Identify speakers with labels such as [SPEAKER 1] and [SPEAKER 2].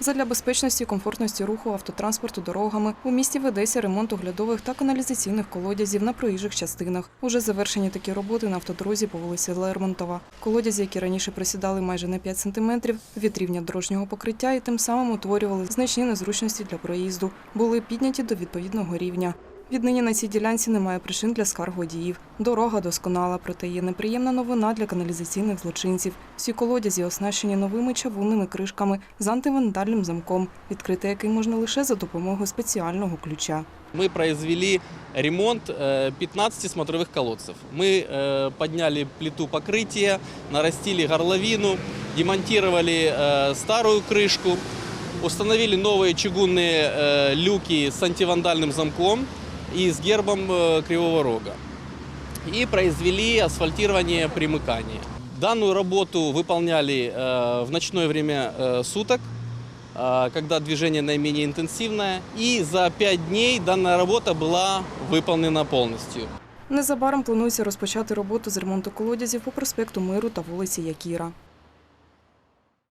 [SPEAKER 1] Задля безпечності і комфортності руху автотранспорту дорогами у місті ведеться ремонт оглядових та каналізаційних колодязів на проїжджих частинах. Уже завершені такі роботи на автодорозі по вулиці Лермонтова. Колодязі, які раніше присідали майже на 5 сантиметрів від рівня дорожнього покриття і тим самим утворювали значні незручності для проїзду, були підняті до відповідного рівня. Віднині на цій ділянці немає причин для скарг водіїв. Дорога досконала, проте є неприємна новина для каналізаційних злочинців. Всі колодязі оснащені новими чавунними кришками з антивандальним замком, відкрити який можна лише за допомогою спеціального ключа.
[SPEAKER 2] Мы произвели ремонт э, 15 смотровых колодцев. Мы э, подняли плиту покрытия, нарастили горловину, демонтировали э, старую крышку, установили новые чугунные э, люки с антивандальным замком и с гербом э, Кривого Рога. И произвели асфальтирование примыкания. Данную работу выполняли э, в ночное время э, суток, а, когда движение наименее интенсивное. И за 5 дней данная работа была выполнена полностью.
[SPEAKER 1] Незабаром планується розпочати роботу з ремонту колодязів по проспекту Миру та вулиці Якіра.